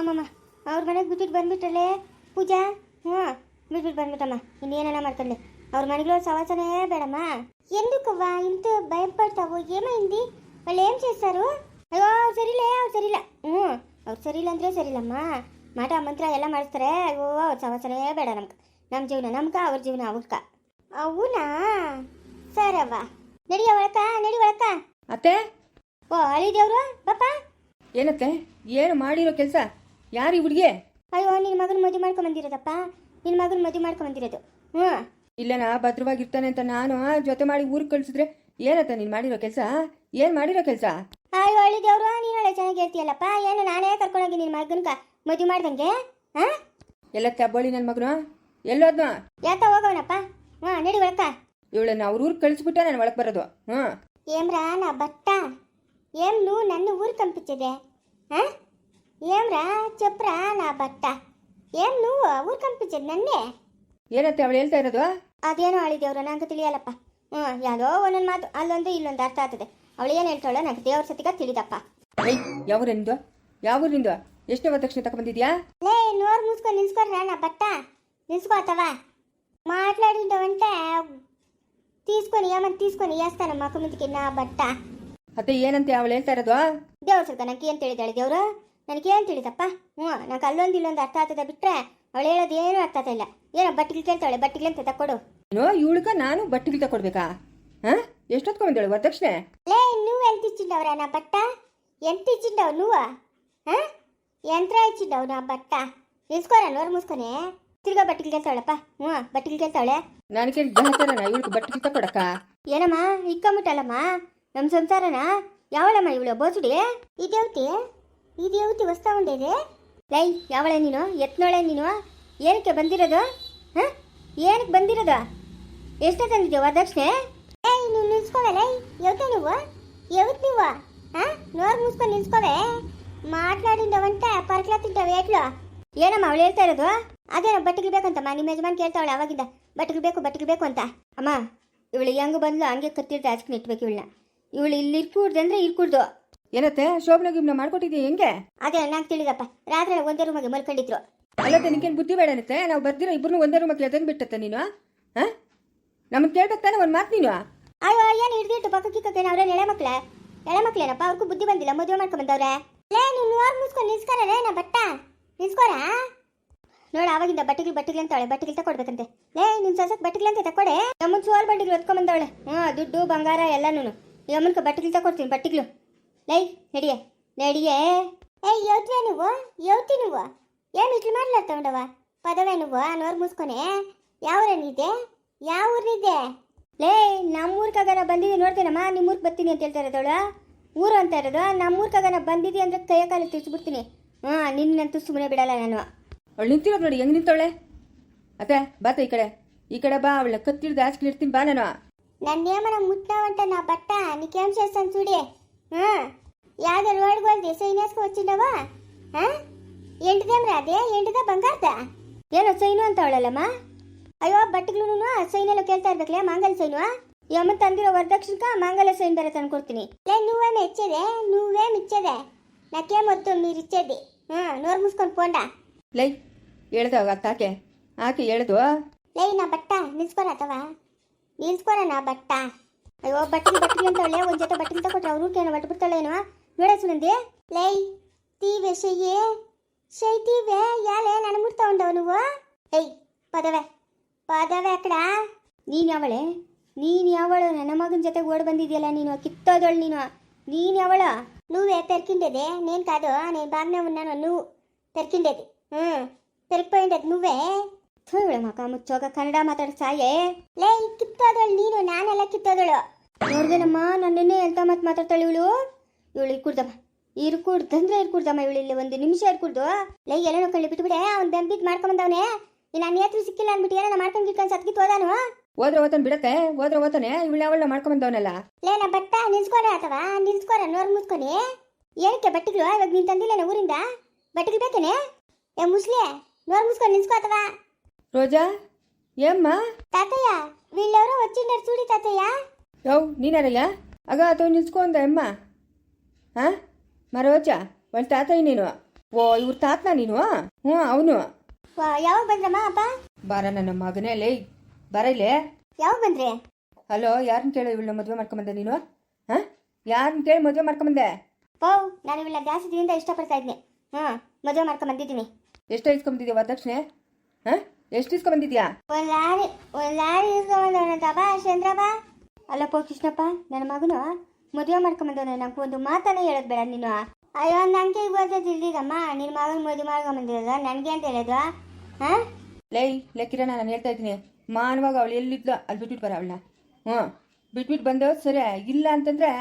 ಅಮ್ಮಮ್ಮ ಅವ್ರ ಮನೆಗೆ ಬಿಟ್ಬಿಟ್ಟು ಬಂದ್ಬಿಟ್ರಲ್ಲೇ ಪೂಜಾ ಹ್ಞೂ ಬಿಟ್ಬಿಟ್ಟು ಬಂದ್ಬಿಟ್ಟಮ್ಮ ಇನ್ನೇನ ಮಾಡ್ಕೊಳ್ಳಿ ಅವ್ರ ಮನೆಗೆ సవసనే ಬೇಡಮ್ಮ ఎందుకవ్వ ఇంత భయపడతావు ఏమైంది వాళ్ళు ఏం చేస్తారు అయ్యో ಅವ್ರು ಸರಿಲೇ ಅವ್ರು ಸರಿಲ್ಲ ಹ್ಞೂ ಅವ್ರು ಸರಿಲ್ಲ ಅಂದ್ರೆ ಸರಿಲ್ಲಮ್ಮ ಮಾಟ ಮಂತ್ರ ಎಲ್ಲ ಮಾಡಿಸ್ತಾರೆ ಅಯ್ಯೋ ಅವ್ರ ಸವಸನೇ ಬೇಡ ನಮ್ಗೆ ನಮ್ಮ ಜೀವನ ನಮ್ಗ ಅವ್ರ ಜೀವನ ಅವ್ರಕ అవునా ಸರವ್ವ ನಡಿ ಒಳಕ ನಡಿ ಒಳಕ ಅತ್ತೆ ಓ ಅಳಿದೇವ್ರು ಪಾಪ ಏನತ್ತೆ ಏನು ಮಾಡಿರೋ ಕೆಲಸ ಯಾರು ಇವಳಿಗೆ ಅಯ್ಯೋ ನಿನ್ನ ಮಗನ ಮದುವೆ ಮಾಡ್ಕೊಂಡ್ ಬಂದಿರೋದಪ್ಪ. ನಿನ್ನ ಮಗನ ಮದುವೆ ಮಾಡ್ಕೊಂಡ್ ಬಂದಿರೋದು. ಹ್ಞೂ ಇಲ್ಲನಾ ಭದ್ರವಾಗಿರ್ತಾನೆ ಅಂತ ನಾನು ಜೊತೆ ಮಾಡಿ ಊರಿಗೆ ಕಳ್ಸಿದ್ರೆ ಏನತ್ತ ನೀನ್ ಮಾಡಿರೋ ಕೆಲಸ? ಏನು ಮಾಡಿರೋ ಕೆಲಸ? ಅಯ್ಯೋ ಹಳ್ಳಿ ದೇವ್ರು ನೀನು ಒಳ್ಳೆ ಚೆನ್ನಾಗಿ ಇರ್ತೀಯಲ್ಲಪ್ಪ ಏನು ನಾನೇ ಕರ್ಕೊಂಡೋಗಿ ನಿನ್ನ ಮಗನ್ಗ ಮದುವೆ ಮಾಡ್ದಂಗೆ? ಹಾಂ? ಎಲ್ಲ ತಬ್ಬಳ್ಳಿ ನನ್ನ ಮಗನು? ಎಲ್ಲೋದ್ನ? ಯಾತ ಹೋಗೋಣಪ್ಪ ಹ ನಡಿ ಒಳಕ ಇವಳನ್ನ ಅವ್ರ ಊರಿಗೆ ಕಳ್ಸಿಬಿಟ್ಟ ನಾನು ಒಳಗೆ ಬರೋದು. ಹ್ಞೂ ಏಮ್ರಾ ನಾ ಬಟ್ಟ? ಏಮ್ನು ನನ್ನ ಊರು ಕಂಪಿಸಿದೆ ಹಾಂ? ఆ? ఏమ్రా చెప్పురా నా బట్ట ఏం నువ్వు ఊరు పంపించేది నన్నే ಏನತ್ತೆ ಅವಳು ಹೇಳ್ತಾ ಇರೋದು ಅದೇನೋ ಆಳಿದೇವ್ರ ನಂಗೆ ತಿಳಿಯಲ್ಲಪ್ಪ ಹ್ಞೂ ಯಾವುದೋ ಒಂದೊಂದು ಮಾತು ಅಲ್ಲೊಂದು ಇಲ್ಲೊಂದು ಅರ್ಥ ಆಗ್ತದೆ ಅವಳು ಏನು ಹೇಳ್ತಾಳೋ ನಂಗೆ ದೇವ್ರ ಸತಿಗ ತಿಳಿದಪ್ಪ ಏಯ್ ಯಾವೂರಿಂದು ಯಾವ ಊರಿಂದು ಎಷ್ಟು ವರದಕ್ಷಿಣೆ ತಗೊಂಬಂದಿದ್ಯಾ ಲೇ నోరు మూసుకొని నిలుచుకోరా నా బట్ట నిలుచుకోతావా మాట్లాడిండవంటే తీసుకొని ఏమని తీసుకొని వేస్తాను మాకు ముందుకి నా బట్ట ಅತ್ತೆ ಏನಂತೆ ಅವಳು ಹೇಳ್ತಾ ಇರೋದು ದೇವ್ರ ಸ್ವಲ್ಪ ನನಗೆ ಏನು ತಿಳಿದಾಳೆ ದೇವ್ರು ನನಗೇನು ತಿಳಿದಪ್ಪ? ಹ್ಞೂ ನಂಗೆ ಅಲ್ಲೊಂದು ಇಲ್ಲೊಂದು ಅರ್ಥ ಆಗ್ತದೆ ಬಿಟ್ಟರೆ ಅವಳು ಹೇಳೋದು ಏನೂ ಅರ್ಥ ಆಗ್ತಾ ಇಲ್ಲ. ಏನೋ ಬಟ್ಟಿಗೆ ಕೇಳ್ತಾಳೆ ಬಟ್ಟಿಗೆ ಅಂತ ತಕ್ಕೊಡು. ಏನೋ ಇವಳಿಗ ನಾನು ಬಟ್ಟಿಗೆ ತಕೊಡ್ಬೇಕಾ ಹಾಂ? ಎಷ್ಟೊತ್ತು ಬಂದಳು ವರದಕ್ಷಿಣೆ ಲೇ ನೀವು ಎಂತಿಚ್ಚಿಂಡವ್ರ ನಾ ಬಟ್ಟ? ಎಂತಿಚ್ಚಿಂಡವ್ ನೂವ? ಹಾಂ? ಯಂತ್ರ ಇಚ್ಚಿಂಡವ್ ನಾ ಬಟ್ಟ? ಇಸ್ಕೋರ ನೋರ್ ಮುಸ್ಕೊನೆ? ತಿರ್ಗಾ ಬಟ್ಟಿಗೆ ಕೇಳ್ತಾವಳಪ್ಪ. ಹ್ಞೂ ಬಟ್ಟಿಗೆ ಕೇಳ್ತಾವಳೆ. ನನಗೆ ಜಾತರನ ಇವಳಿಗೆ ಬಟ್ಟಿಗೆ ತಕೊಡಕ್ಕ ಏನಮ್ಮ ಇಕ್ಕಂಬಿಟ್ಟಲ್ಲಮ್ಮ ನಮ್ಮ ಸಂಸಾರನ? ಯಾವಳಮ್ಮ ಇವಳು ಬೋಸುಡಿ? ಇದೇವ್ತಿ ದೇವತಿ ಯಾವತ್ತಿ ಹೊಸ್ತಾ ಲೈ, ಯಾವಳೆ ನೀನು? ಎತ್ನೋಳೆ ನೀನು? ಏನಕ್ಕೆ ಬಂದಿರೋದು? ಹಾಂ? ಏನಕ್ಕೆ ಬಂದಿರೋದು? ಎಷ್ಟೇ ತಂದಿದ್ದೀವ ವರದಕ್ಷಿಣೆ ಏಯ್ ನೀನು ನಿಲ್ಸ್ಕೋವೆ ಲೈ. ಯಾವತ್ತೆ ನೀವು? ಯಾವತ್ತು ನೀವು? ಹಾಂ? ನೋರ್ ಮುಚ್ಕೊಂಡು ನಿಲ್ಸ್ಕೋವೆ ಮಾట్లాಡಿಂದವಂತೆ ಪರ್ಕ್ಲ ತಿಂತಾವೆ ಏಟ್ಲು ಏನಮ್ಮ, ಅವಳು ಹೇಳ್ತಾ ಇರೋದು? ಅದೇ ಬಟ್ಟಿಗೆ ಬೇಕಂತಮ್ಮ ನಿಮ್ಮ ಯಜಮಾನ್ ಕೇಳ್ತಾವಳೆ ಅವಾಗಿಂದ. ಬಟ್ಟೆಗೆ ಬೇಕು ಬಟ್ಟೆಗೆ ಬೇಕು ಅಂತ. ಅಮ್ಮ, ಇವಳು ಹೆಂಗೆ ಬಂದ್ಲು, ಹಂಗೆ ಕತ್ತಿರ್ದು ಆಚೆ ಇಟ್ಬೇಕು ಇವಳನ್ನ. ಇವಳು ಇಲ್ಲಿ ಇರ್ಕೂಡ್ದು ಅಂದರೆ ಇರ್ಕೂಡ್ದು. ಏನತ್ತೆ ಶೋಭನ ಗಿಮ್ನ ಮಾಡ್ಕೊಟ್ಟಿದ್ಯಾ ಹೆಂಗೆ? ಅದೇ ನಂಗೆ ತಿಳಿದಪ್ಪ ರಾತ್ರಿ ಒಂದೇ ರೂಮಿಗೆ ಮಲ್ಕೊಂಡಿದ್ರು. ಅಲ್ಲತ್ತೆ ನಿನ್ಗೇನು ಬುದ್ಧಿ ಬೇಡನತ್ತೆ ನಾವು ಬರ್ದಿರೋ ಇಬ್ಬರು ಒಂದೇ ರೂಮಕ್ಕೆ ತಂದು ಬಿಟ್ಟತ್ತೆ ನೀನು ಹಾಂ? ನಮಗೆ ಕೇಳ್ಬೇಕು ತಾನೆ ಒಂದು ಮಾತು ನೀನು ಅಯ್ಯೋ ಏನು ಹಿಡ್ದಿಟ್ಟು ಪಕ್ಕ ಕಿಕ್ಕಕ್ಕೆ ಅವ್ರೇನು ಎಳೆ ಮಕ್ಳೆ? ಎಳೆ ಮಕ್ಳೇನಪ್ಪ ಅವ್ರಿಗೂ ಬುದ್ಧಿ ಬಂದಿಲ್ಲ ಮದುವೆ ಮಾಡ್ಕೊಂಡ್ಬಂದವ್ರೆ ಲೇ ನೀನು ಅವ್ರು ಮುಸ್ಕೊಂಡು ನಿಲ್ಸ್ಕೊರೇ ನಾ ಬಟ್ಟ? ನಿಲ್ಸ್ಕೊರಾ ನೋಡ ಅವಾಗಿಂದ ಬಟ್ಟೆಗಳು ಬಟ್ಟೆಗಳು ಅಂತಾಳೆ ಬಟ್ಟೆಗಳು ತಕೊಡ್ಬೇಕಂತೆ. ಲೇ ನಿನ್ ಸೊಸಕ್ ಬಟ್ಟೆಗಳು ಅಂತ ತಕೊಡೆ ನಮ್ಮ ಸೋಲ್ ಬಟ್ಟೆಗಳು ಹೊತ್ಕೊಂಡ್ ಬಂದವಳೆ. ಹ್ಞೂ ದುಡ್ಡು ಬಂಗಾರ ಎಲ್ಲಾನು ಯಮ್ಮನ್ಕ ಬಟ್ಟೆಗಳು ತಕೊಡ್ತೀನಿ ಬಟ್ಟೆಗಳು ಲೈ ನಡಿಯ ನಡಿಯೇ. ಏ ಯೋತ್ವೆ ನೀವು ಯೋತಿ ನೀವು. ಏನು ಇಟ್ಲು ಮಾಡ್ಲಾ ತಗೊಂಡವ ಪದವೆ ನೀವು ಅನ್ನೋರು ಮುಸ್ಕೊನೆ ಯಾವ ಊರನಿದೆ ಯಾವ ಊರಿನಿದೆ ಲೇ ನಮ್ಮೂರ್ಕಾಗನ ಬಂದಿದೆ ನೋಡ್ತೀನಮ್ಮ ನಿಮ್ಮೂರ್ಗೆ ಬರ್ತೀನಿ ಅಂತ ಹೇಳ್ತಾ ಇರೋದವಳು. ಊರು ಅಂತ ಇರೋದು ನಮ್ಮೂರ್ಕಾಗನ ಬಂದಿದೆ ಅಂದ್ರೆ ಕೈಯ ಕಾಲು ತಿಳಿಸ್ಬಿಡ್ತೀನಿ ಹಾಂ ನಿನ್ನಂತೂ ಸುಮ್ಮನೆ ಬಿಡಲ್ಲ ನಾನು. ಅವಳು ನಿಂತಿರೋ ನೋಡಿ ಹೆಂಗೆ ನಿಂತವಳೆ? ಅತ್ತೆ ಬಾತ ಈ ಕಡೆ. ಈ ಕಡೆ ಬಾ ಅವಳ ಕತ್ತಿರದ ಆಚೆ ಇಡ್ತೀನಿ ಬಾ ನಾನು. ನನ್ನ ನೇಮನ ಮುಟ್ಟಾವಂತ ನಾ ಬಟ್ಟ ನಿಕೇಮ್ ಸೇರ್ಸನ್ ಸುಡಿ. ಹಾಂ. ಯಾವುದೋ ರೋಡ್ಗೋಲ್ ಸೈನ್ಯಾಸ್ಗೆ ಹಚ್ಚಿಲ್ಲವ ಹಾಂ? ಎಂಟದೇಮ್ರ ರಾದೆ ಎಂಟದ ಬಂಗಾರದ? ಏನೋ ಸೈನು ಅಂತ ಅವಳಲ್ಲಮ್ಮ? ಅಯ್ಯೋ ಬಟ್ಟೆಗಳೂ ಸೈನೆಲ್ಲ ಕೇಳ್ತಾ ಲೇ ಮಾಂಗಲ್ಯ ಸೈನು? ಯಮ್ಮ ತಂದಿರೋ ವರದಕ್ಷಿಣಕ ಮಾಂಗಲ್ಯ ಸೈನ್ ಬೇರೆ ತಂದು ಕೊಡ್ತೀನಿ. ಲೇ ನೀವೇ ಮೆಚ್ಚದೆ ನೀವೇ ಮಿಚ್ಚದೆ. ನಾಕೆ ಮತ್ತು ನೀರು ಇಚ್ಚದೆ ಹಾಂ ನೋರು ಮುಸ್ಕೊಂಡು ಪೋಂಡ. ಲೈ ಹೇಳ್ದವ ಅತ್ತಾಕೆ ಆಕೆ. ಹೇಳ್ದು. ಲೈ ನಾ ಬಟ್ಟೆ ನಿಲ್ಸ್ಕೊರ ಅಥವಾ ನಿಲ್ಸ್ಕೊರ ನಾ ಬಟ್ಟ. ಅಯ್ಯೋ ಬಟ್ಟೆ ಬಟ್ಟೆ ಅಂತ ಒಳ್ಳೆ ಒಂದ್ ಜೊತೆ ಬಟ್ಟೆ ತಗೊಟ್ರೆ ಅವ್ರು ಏನೋ ಬಟ್ಟು ಬಿಡ್ತಾಳೇನೋ ನೋಡ ಸುನಂದಿ ಲೈ ತೀವೆ ಶೆಯ್ಯೆ ಶೈ ತೀವೆ ಯಾಲೆ ನಾನು ಮುಟ್ತಾ ಉಂಡವ నువ్వు ಏಯ್ ಪದವೆ ಪದವೆ ಅಕ್ಕಡ ನೀನ್ ಯಾವಳೆ ನೀನ್ ಯಾವಳು ನನ್ನ ಮಗನ ಜೊತೆ ಓಡ್ ಬಂದಿದ್ಯಲ್ಲ ನೀನು ಕಿತ್ತೋದಳು ನೀನು ನೀನ್ ಯಾವಳ నువ్వే పెరికిండేది నేను కాదు నేను బాగానే ఉన్నాను నువ్వు పెరికిండేది పెరిగిపోయిండేది నువ్వే ಥೋಳ ಮಕ ಮುಚ್ಚೋಗ ಕನ್ನಡ ಮಾತಾಡ ಸಾಯೇ. ಲೇ ಕಿತ್ತೋದಳು ನೀನು ನಾನೆಲ್ಲ ಕಿತ್ತೋದಳು. ನೋಡ್ದೇನಮ್ಮ ನನ್ನೆನ್ನೆ ಎಂತ ಮಾತು ಮಾತಾಡ್ತಾಳೆ ಇವಳು. ಇವಳು ಇರ್ಕೂಡ್ದಮ್ಮ. ಇರ್ಕೂಡ್ದಂದ್ರೆ ಇರ್ಕೂಡ್ದಮ್ಮ ಇವಳು ಇಲ್ಲಿ ಒಂದು ನಿಮಿಷ ಇರ್ಕೂಡ್ದು. ಲೈ ಎಲ್ಲ ಕಳ್ಳಿ ಬಿಟ್ಬಿಡೆ ಅವ್ನು ಬೆಂಬಿದ್ ಮಾಡ್ಕೊಂಬಂದವನೆ ಈ ನನ್ನ ನೇತ್ರ ಸಿಕ್ಕಿಲ್ಲ ಅಂದ್ಬಿಟ್ಟು ಏನೋ ಮಾಡ್ಕೊಂಡು ಗಿಟ್ಕೊಂಡು ಸತ್ಗಿತ್ತು ಹೋದಾನು? ಹೋದ್ರೆ ಓತನ್ ಬಿಡತ್ತೆ ಹೋದ್ರೆ ಓತಾನೆ ಇವಳು ಅವಳನ್ನ ಮಾಡ್ಕೊಂಬಂದವನಲ್ಲ? ಲೇ ನಾ ಬಟ್ಟ ನಿಲ್ಸ್ಕೊರ ಅಥವಾ ನಿಲ್ಸ್ಕೊರ ನೋರ್ ಮುಚ್ಕೊನಿ? ಏನಕ್ಕೆ ಬಟ್ಟೆಗಳು? ಇವಾಗ ನೀನ್ ತಂದಿಲ್ಲ ಊರಿಂದ? ಬಟ್ಟಿಗೆ ಬೇಕೇನೆ? ಏ ಮುಸ್ಲಿ ನೋರ್ ಮುಚ್ಕೊಂಡು ನಿಲ್ಸ್ಕೋ ಅಥವಾ ರೋಜಾ ఏమ్మా తాతయ్య వీళ్ళెవరో వచ్చిండారు చూడి తాతయ్య యవ్ నేనరయ్యా అగా అతో నిలుచుకోందా అమ్మ మరి వచ్చా వాళ్ళ తాతయ్య నేను ಓ ಇವ್ರ ತಾತನ ನೀನು ಹ್ಞೂ ಅವನು ವಾ, ಯಾವಾಗ ಬಂದ್ರಮ್ಮ ಅಪ್ಪ ಬಾರ ನನ್ನ ಮಗನೇ ಲೇ ಬರ ಇಲ್ಲೇ ಯಾವಾಗ ಬಂದ್ರಿ ಹಲೋ ಯಾರನ್ನ ಕೇಳೋ ಇವಳನ್ನ ಮದುವೆ ಮಾಡ್ಕೊಂಬಂದೆ ನೀನು ಹಾಂ ಯಾರನ್ನ ಕೇಳಿ ಮದುವೆ ಮಾಡ್ಕೊಂಬಂದೆ ಪೋ ನಾನು ಇವಳ ಜಾಸ್ತಿ ದಿನದಿಂದ ಇಷ್ಟಪಡ್ತಾ ಇದ್ದೀನಿ ಹಾಂ ಮದುವೆ ಮಾಡ್ಕೊಂಡ್ ಬಂದಿದ್ದೀನಿ ಎಷ್ಟು ಇಸ್ಕೊಂಬಂದಿದ್ಯಾ ವರದಕ್ಷಿಣೆ ಹಾಂ ಎಷ್ಟು ಇಸ್ಕೊಂಬಂದಿದ್ಯಾ ಒಂದು ಲಾರಿ ಒಂದು ಲಾರಿ ಇಸ್ಕೊಂಬಂದವನಂತಪ್ಪ ಚಂದ್ರಪ್ಪ ಅಲ್ಲಪ್ಪ ಕೃಷ್ಣಪ್ಪ ನನ್ನ ಮಗನು ಮದುವೆ ಮಾಡ್ಕೊಂಬಂದವನ ನಂಗೆ ಒಂದು ಮಾತನ್ನ ಹೇಳೋದು ಬೇಡ ನೀನು. ಅಯ್ಯೋ ನನಗೆ ಇವತ್ತು ತಿಳಿದಿದ್ದಮ್ಮ ನಿನ್ನ ಮಗನ ಮದುವೆ ಮಾಡ್ಕೊಂಬಂದಿರೋದು ನನಗೆ ಅಂತ ಹೇಳೋದು ಹಾಂ? ಲೈ ಲೇ ಕಿರಣ ನಾನು ಹೇಳ್ತಾ ಇದ್ದೀನಿ. ಮಾನವಾಗ ಅವಳು ಎಲ್ಲಿದ್ಲು ಅಲ್ಲಿ ಬಿಟ್ಬಿಟ್ಟು ಬರ ಅವಳನ್ನ. ಹ್ಞೂ ಬಿಟ್ಬಿಟ್ಟು ಬಂದು ಸರಿ ಇಲ್ಲ ಅಂತಂದ್ರೆ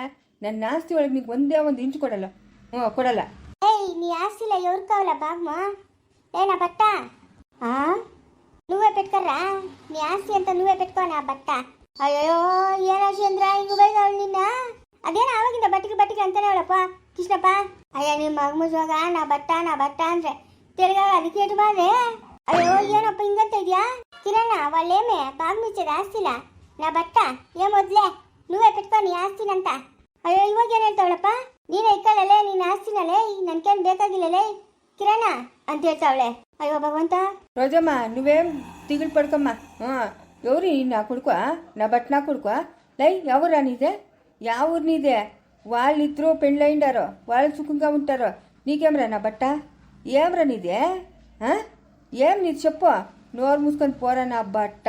ನನ್ನ ಆಸ್ತಿ ಒಳಗೆ ನಿಂಗೆ ಒಂದೇ ಒಂದು ಇಂಚು ಕೊಡಲ್ಲ. ಹ್ಞೂ ಕೊಡಲ್ಲ. ಏಯ್ ನೀ ಆಸ್ತಿಲ್ಲ ಎವ್ರಕಾವಲ್ಲ ಬಾಗ್ಮ? ಏನ ಬಟ್ಟ? ಆ? నువ్వే పెట్టుకోరా ನೀ ಆಸ್ತಿ ಅಂತ నువ్వే ಪೆಟ್ಕೋನ నా బట్ట. ಅಯ್ಯೋ ಏನ ಚಂದ್ರ ಹಿಂಗ ಬೈದವಳು ನಿನ್ನ ಅದೇನ ಆವಾಗಿಂದ ಬಟ್ಟಿಗೆ ಬಟ್ಟಿಗೆ ಅಂತಾನೆ ಅವಳಪ್ಪ ಕೃಷ್ಣಪ್ಪ ಅಯ್ಯ ನಿಮ್ಮ ಮಗ ಮುಜುವಾಗ ನಾ ಬಟ್ಟ ನಾ ಬಟ್ಟ ಅಂದ್ರೆ ತಿರ್ಗಾ ಅದಕ್ಕೆ ಬಾರೆ ಅಯ್ಯೋ ಏನಪ್ಪ ಹಿಂಗಂತ ಇದೆಯಾ ಕಿರಣ ಅವಳೇಮೆ ಬಾಗ್ ಮುಚ್ಚದ ಆಸ್ತಿಲ್ಲ ನಾ ಭತ್ತ ಏ ಮೊದ್ಲೇ నువ్వే పెట్టుకో ನೀ ఆస్తినంత. ಅಯ್ಯೋ ಇವಾಗ ಏನ್ ಹೇಳ್ತಾವಳಪ್ಪ ನೀನೇ ಇಕ್ಕಳಲೇ ನಿನ್ನ ಆಸ್ತಿನಲ್ಲೇ ನನ್ಕೇನ್ ಬೇಕಾಗಿಲ್ಲಲೇ ಕಿರಣ ಅಂತ ಹೇಳ್ತಾವಳೆ. ಅಯ್ಯೋ ಭಗವಂತ. ರೋಜಮ್ಮ ನೀವೇ ತಿಗಳು ಪಡ್ಕಮ್ಮ. ಹಾಂ ಗೌರಿ ನಾ ಕುಡ್ಕೊ ನಾ ಬಟ್ನಾ ಕುಡ್ಕೊ ಲೈ ಯಾವ ಊರನಿದೆ ಯಾವ ಊರ್ನಿದೆ ವಾಲ್ ಇದ್ರು ಪೆಂಡ್ಲೈಂಡಾರೋ ವಾಲ್ ಸುಕುಂಗ ಉಂಟಾರೋ ನೀಕೇಮ್ರ ನಾ ಬಟ್ಟ? ಏಮ್ರನಿದೆ ಹಾ? ಏಮ್ ನೀ ಚಪ್ಪು ನೋರ್ ಮುಸ್ಕೊಂಡು ಪೋರನ ಬಟ್ಟ?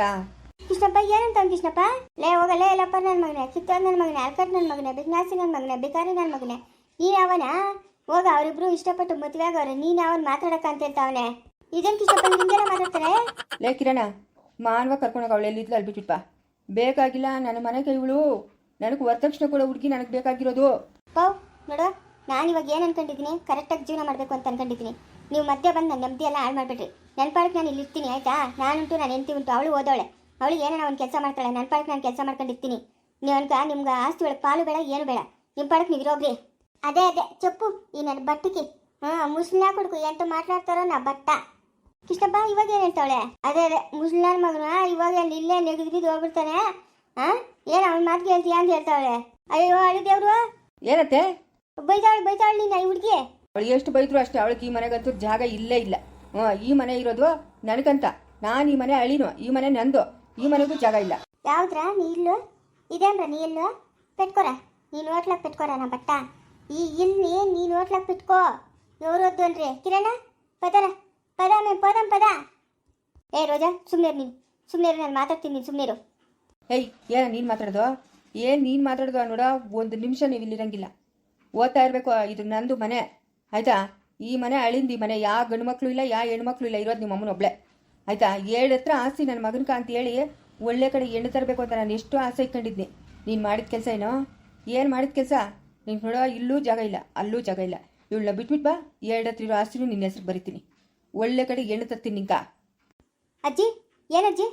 ಕೃಷ್ಣಪ್ಪ ಏನಂತ ಕೃಷ್ಣಪ್ಪ? ಲೇ ಹೋಗಲೇ ಇಲ್ಲಪ್ಪ ನನ್ನ ಮಗನೇ ಕಿತ್ತೋದ್ ನನ್ನ ಮಗನೇ ಅಲ್ಕಟ್ ನನ್ನ ಮಗನೇ ಬಿಗ್ನಾಸಿ ನನ್ನ ಮಗನೇ ಬಿಕಾರಿ ನನ್ನ ಮಗನೇ. ಈ ಅವನ ಹೋಗ ಅವರಿಬ್ರು ಇಷ್ಟಪಟ್ಟು ಮದುವೆ ಆಗವ್ರೆ ನೀನ್ ಅವನ್ ಮಾತಾಡಕ ಅಂತ ಹೇಳ್ತಾವನೆ ಇದನ್ ಕೃಷ್ಣಪ್ಪ ನಿಂಗೆಲ್ಲ ಮಾತಾಡ್ತಾರೆ? ಲೇ ಕಿರಣ ಮಾನವ ಕರ್ಕೊಂಡೋಗ ಅವಳು ಎಲ್ಲಿದ್ಲು ಅಲ್ಲಿ ಬಿಟ್ಬಿಟ್ಪ. ಬೇಕಾಗಿಲ್ಲ ನನ್ನ ಮನೆಗೆ ಇವಳು ನನಗೆ ವರದಕ್ಷಿಣೆ ಕೊಡೋ ಹುಡುಗಿ ನನಗೆ ಬೇಕಾಗಿರೋದು. ಪೌ ನೋಡು ನಾನು ಇವಾಗ ಏನು ಅನ್ಕೊಂಡಿದ್ದೀನಿ? ಕರೆಕ್ಟಾಗಿ ಜೀವನ ಮಾಡಬೇಕು ಅಂತ ಅನ್ಕೊಂಡಿದ್ದೀನಿ. ನೀವು ಮಧ್ಯೆ ಬಂದು ನನ್ನ ನೆಮ್ಮದಿ ಎಲ್ಲ ಹಾಳು ಮಾಡಿಬಿಟ್ರಿ ನನ್ನ ಪಾಡಕ್ಕೆ ನಾನು ಇಲ್ಲಿ ಇರ್ತೀನಿ ಆಯ್ತಾ? ನಾನುಂಟು ನಾನು ಹೆಂಡತಿ ಉಂಟು ಅವಳು ಓದೋಳೆ ಅವಳಿಗೆ ಏನೋ ಒಂದು ಕೆಲಸ ಮಾಡ್ತಾಳೆ ನನ್ನ ಪಾಡಕ್ಕೆ ನಾನು ಕೆಲಸ ಮಾಡ್ಕೊಂಡಿರ್ತೀನಿ. ನೀವು ಅನ್ಕ ನಿಮ್ಗೆ ಆಸ್ತಿ ಒಳಗೆ ಪಾಲು ಬೇಡ ಏನು ಬೇಡ. ನಿಮ್ಮ ಪಾಡಕ್ಕೆ ನೀವು ಇರೋಗ್ರಿ. ಅದೇ ಅದೇ చెప్పు ಈ ನನ್ನ ಬಟ್ಟಿಗೆ ಹಾಂ ಮುಸ್ಲಿಂ ಕೊಡ್ಕು ಎಂತ ಮಾತಾಡ್ತಾರೋ ನಾ ಬಟ್ಟ ಕೃಷ್ಣಪ್ಪ ಇವಾಗ ಏನು ಹೇಳ್ತಾವಳೆ ಅದೇ ಅದೇ ಮುಸ್ಲಿಂ ಮಗನ ಇವಾಗ ಅಲ್ಲಿ ಇಲ್ಲೇ ನೆಗದಿದ್ದು ಹೋಗ್ಬಿಡ್ತಾನೆ ಹಾಂ ಏನು ಅವನ ಮಾತು ಕೇಳ್ತೀಯ ಅಂತ ಹೇಳ್ತಾವಳೆ ಅಯ್ಯೋ ಅಳಿದೇವ್ರು ಏನತ್ತೆ ಬೈತಾಳ್ ಬೈತಾಳ್ ನೀನು ಈ ಹುಡುಗಿ ಅವಳು ಎಷ್ಟು ಬೈದ್ರು ಅಷ್ಟೇ ಅವಳಿಗೆ ಈ ಮನೆಗಂತೂ ಜಾಗ ಇಲ್ಲೇ ಇಲ್ಲ ಹ್ಞೂ ಈ ಮನೆ ಇರೋದು ನನಗಂತ ನಾನು ಈ ಮನೆ ಅಳಿನು ಈ ಮನೆ ನಂದು ಈ ಮನೆಗೂ ಜಾಗ ಇಲ್ಲ ಯಾವ್ದ್ರ ನೀ ಇಲ್ಲು ಇದೇನ್ರ ನೀ ಇಲ್ಲು ಪೆಟ್ಕೋರ ನೀನು ಹೋಟ್ಲಾಗ ಪೆಟ್ಕೋರ ನಾ ಬಟ್ಟ ಈ ಇಲ್ಲಿ ನೀನು ಓಟ್ಲಕ್ಕೆ ಬಿಟ್ಕೋ. ಇವರೊದ್ದು ಅಂದ್ರೆ ಕಿರಣ, ಪದರ, ಪದ ಮೇ, ಪದಂ ಪದ. ಏ ರೋಜಾ ಸುಮ್ಮನೆ ನೀನು. ಸುಮ್ಮನೆ ನಾನು ಮಾತಾಡ್ತೀನಿ ನೀನು ಸುಮ್ಮನೆ ಏಯ್ ಏನ ನೀನು ಮಾತಾಡೋದು? ಏನು ನೀನು ಮಾತಾಡೋದು ನೋಡ, ಒಂದು ನಿಮಿಷ ನೀವು ಇಲ್ಲಿರಂಗಿಲ್ಲ ಓದ್ತಾ ಇರಬೇಕು, ಇದು ನಂದು ಮನೆ. ಆಯಿತಾ? ಈ ಮನೆ ಅಳಿಂದ ಈ ಮನೆ. ಯಾವ ಗಂಡು ಮಕ್ಕಳು ಇಲ್ಲ ಯಾವ ಹೆಣ್ಮಕ್ಳು ಇಲ್ಲ, ಇರೋದು ನಿಮ್ಮ ಅಮ್ಮನ ಒಬ್ಳೆ. ಆಯಿತಾ? ಏಳು ಹತ್ರ ಆಸ್ತಿ ನನ್ನ ಮಗನ್ಕ ಅಂತ ಹೇಳಿ ಒಳ್ಳೆ ಕಡೆ ಹೆಣ್ಣು ತರಬೇಕು ಅಂತ ನಾನು ಎಷ್ಟು ಆಸೆ ಇಟ್ಕೊಂಡಿದ್ನಿ. ನೀನು ಮಾಡಿದ ಕೆಲಸ ಏನೋ? ಏನು ಮಾಡಿದ ಕೆಲಸ? ನೀನು ನೋಡೋ ಇಲ್ಲೂ ಜಾಗ ಇಲ್ಲ, ಅಲ್ಲೂ ಜಾಗ ಇಲ್ಲ. ಇವಳನ್ನ ಬಿಟ್ಬಿಟ್ಟು ಬಾ, ಎರಡು ಹತ್ರ ಇರೋ ಆಸ್ತಿನೂ ನಿನ್ನ ಹೆಸರು ಬರಿತೀನಿ. ಒಳ್ಳೆ ಕಡೆ ಎಣ್ಣೆ ತರ್ತೀನಿ ನಿಂಕ ಅಜ್ಜಿ ಏನಜ್ಜಿ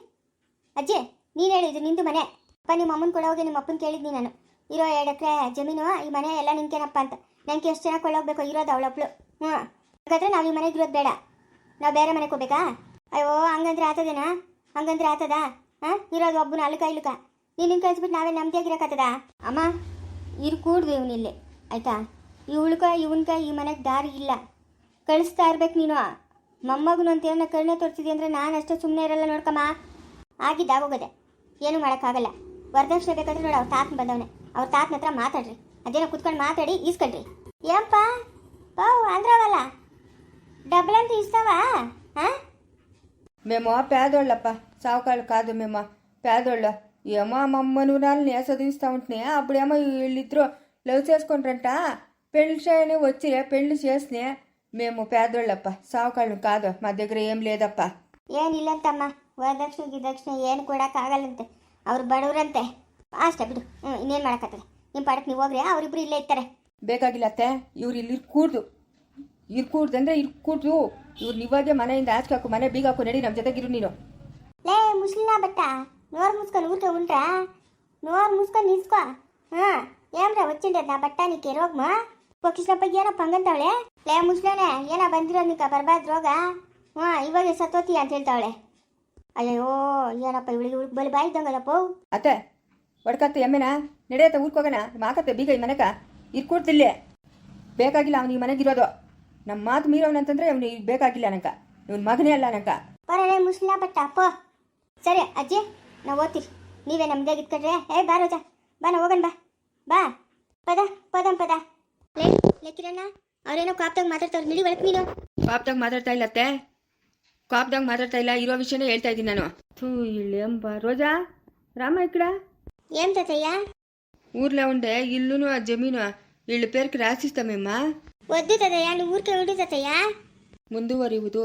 ಅಜ್ಜಿ? ನೀನು ಹೇಳಿದ್ದು ನಿಂದು ಮನೆ. ಅಪ್ಪ, ನಿಮ್ಮ ಅಮ್ಮನ ಕೊಡೋಗಿ ನಿಮ್ಮ ಅಪ್ಪನ ಕೇಳಿದ್ನಿ ನಾನು. ಇರೋ ಎರಡು ಎಕರೆ ಜಮೀನು, ಈ ಮನೆ ಎಲ್ಲ ನಿನ್ಕೇನಪ್ಪ ಅಂತ. ನನಗೆ ಎಷ್ಟು ಚೆನ್ನಾಗಿ ಕೊಳ್ಳೋಗ್ಬೇಕು, ಇರೋದು ಅವಳೊಬ್ಳು. ಹ್ಞೂ ಹಾಗಾದ್ರೆ ನಾವು ಈ ಮನೆಗೆ ಇರೋದು ಬೇಡ. ನಾವು ಬೇರೆ ಮನೆಗೆ ಹೋಗ್ಬೇಕಾ? ಅಯ್ಯೋ, ಹಂಗಂದ್ರೆ ಆತದೇನಾ? ಹಂಗಂದ್ರೆ ಆತದಾ? ಹಾಂ? ಇರೋದು ಒಬ್ಬನ ಅಲ್ಕ ಇಲ್ಕ ನೀನು ಕಳಿಸ್ಬಿಟ್ಟು ನಾವೇ ಇರಕತ್ತದ ಅಮ್ಮ ಇರ್ಕೂಡ್ದು ಇವನಿಲ್ಲೇ ಆಯಿತಾ? ಇವಳ್ಕ ಇವನ್ಕ ಈ ಮನೆಗೆ ದಾರಿ ಇಲ್ಲ. ಕಳಿಸ್ತಾ ಇರ್ಬೇಕು ನೀನು. ಮೊಮ್ಮಗನು ಅಂತ ಏನೋ ಕರುಣೆ ತೋರಿಸಿದೆ ಅಂದರೆ ನಾನು ಅಷ್ಟೇ ಸುಮ್ಮನೆ ಇರಲ್ಲ ನೋಡ್ಕಮ್ಮ. ಆಗಿದ್ದಾಗೋಗದೆ ಏನೂ ಮಾಡೋಕ್ಕಾಗಲ್ಲ. ವರದಕ್ಷಿಣೆ ಬೇಕಾದ್ರೆ ನೋಡಿ, ಅವ್ರ ತಾತನ ಬಂದವನೆ. ಅವ್ರ ತಾತನ ಹತ್ರ ಮಾತಾಡ್ರಿ. ಅದೇನೋ ಕುತ್ಕೊಂಡು ಮಾತಾಡಿ, ಈಸ್ಕೊಳ್ರಿ. ಏನಪ್ಪ ಓ, ಅಂದ್ರವಲ್ಲ. ಡಬಲಂತ ಇಸ್ತವ ಹಾಂ ಮೇಮೋ, ಪ್ಯಾದೊಳ್ಳಪ್ಪ. ಸಾವುಕಾಳು ಕಾದು ಮೇಮ. ಪ್ಯಾದೊಳ್ಳ. ఏమో మమ్మను నాన్నని చదివిస్తూ ఉంటున్నాయి అప్పుడేమో వీళ్ళిద్దరూ లవ్ చేసుకుంటారంట పెళ్లి చేయని వచ్చి పెళ్లి చేసినే మేము పేదోళ్ళప్ప సావుకాళ్ళు కాదు మా దగ్గర ఏం లేదప్ప ಏನಿಲ್ಲಂತಮ್ಮ ವರದಕ್ಷಿಣೆ ಗಿದಕ್ಷಿಣೆ ಏನು ಕೊಡೋಕ್ಕಾಗಲ್ಲಂತೆ ಅವ್ರು ಬಡವ್ರಂತೆ ಅಷ್ಟೇ ಬಿಡು ಹ್ಞೂ ಇನ್ನೇನು ಮಾಡೋಕ್ಕತ್ತದೆ ನಿಮ್ಮ ಪಾಡಕ್ಕೆ ನೀವು ಹೋಗ್ರಿ ಅವರಿಬ್ರು ಇಲ್ಲೇ ಇರ್ತಾರೆ ಬೇಕಾಗಿಲ್ಲ ಅತ್ತೆ ಇವ್ರು ಇಲ್ಲಿ ಇರ್ಕೂಡ್ದು ಇರ್ಕೂಡ್ದು ಅಂದ್ರೆ ಇರ್ಕೂಡ್ದು ಇವ್ರು ಇವಾಗೆ ಮನೆಯಿಂದ ಆಚೆ ಹಾಕು ಮನೆ ಬೀಗ ಹಾಕು ನಡಿ ನಮ್ಮ ಜೊತೆಗಿರು ನೀನು ಲೇ ಮುಸ್ಲಿನ ಬಟ್ಟ నోరు మూసుకొని ఊరికే ఉంటా నోరు మూసుకొని నిలుచుకో ఏమ్రా వచ్చిండే నా బట్ట నీకు రోగమా ಪಕ್ಷಿನಪ್ಪ ಏನಪ್ಪ ಹಂಗಂತಾವಳೆ ಲೇ ಮುಸ್ಲೇನೆ ಏನ ಬಂದಿರೋ ನಿಕ ಬರ್ಬಾದ್ ರೋಗ ಹ್ಞೂ ಇವಾಗ ಸತ್ತೋತಿ ಅಂತ ಹೇಳ್ತಾವಳೆ ಅಯ್ಯೋ ಏನಪ್ಪ ಇವಳಿಗೆ ಇವಳಿಗೆ ಬಲಿ ಬಾಯಿ ಇದ್ದಂಗಲ್ಲಪ್ಪ ಅತ್ತೆ ಹೊಡ್ಕತ್ತೆ ಎಮ್ಮೆನ ನಡೆಯತ್ತ ಊರ್ಕೋಗಣ ಮಾಕತ್ತೆ ಬೀಗ ಈ ಮನೆಗ ಇರ್ಕೂಡ್ತಿಲ್ಲೇ ಬೇಕಾಗಿಲ್ಲ ಅವ್ನು ಈ ಮನೆಗಿರೋದು ನಮ್ಮ ಮಾತು ಮೀರವನಂತಂದ್ರೆ ಅವ್ನಿಗೆ ಬೇಕಾಗಿಲ್ಲ ನನಕ ಇವನ್ ಮಗನೇ ಅಲ್ಲ ನನಕ ಬರಲೇ ಮುಸ್ಲಾ ಬಟ್ಟ ಪೋ ಸರಿ ಅಜ್ಜಿ ನಾವು ಓದ್ತೀವಿ. ನೀವೇ ನಮ್ದೇ ಇಕ್ಕಂದ್ರ್ಯಾ ಏ ಬಾ ರೋಜಾ ಬಾ ನಾ ಹೋಗೋಣ ಬಾ ಬಾ ಪದ ಪದಂ ಪದ. ಲೇ ಲೆಕ್ಕಿರಣ್ಣ ಅವ್ರೇನೋ ಕಾಪ್ದಾಗ ಮಾತಾಡ್ತಾವ್ರು ನಿಡಿ ಒಳಕ್ ನೀನು. ಕಾಪ್ದಾಗ ಮಾತಾಡ್ತಾ ಇಲ್ಲ ಅತ್ತೆ. ಕಾಪ್ದಾಗ ಮಾತಾಡ್ತಾ ಇಲ್ಲ ಇರೋ ವಿಷಯನೇ ಹೇಳ್ತಾ ಇದ್ದೀನಿ ನಾನು. ಥೂ ಇಳೆಂಬ ರೋಜಾ ರಾಮ ಇಕ್ಕಡ? ಏನ್ ತಾತಯ್ಯ? ಊರ್ಲ ಉಂಡೆ ಇಲ್ಲೂ ಆ ಜಮೀನು. ಇಳ್ಳು ಪೇರ್ಕ್ ರಾಸಿಸ್ತಮ್ಮ ಒದ್ದು ತದಯ್ಯ ನೀವು ಊರ್ಕೆ ಉಂಡು ತಾತಯ್ಯ? ಮುಂದುವರಿಯುವುದು.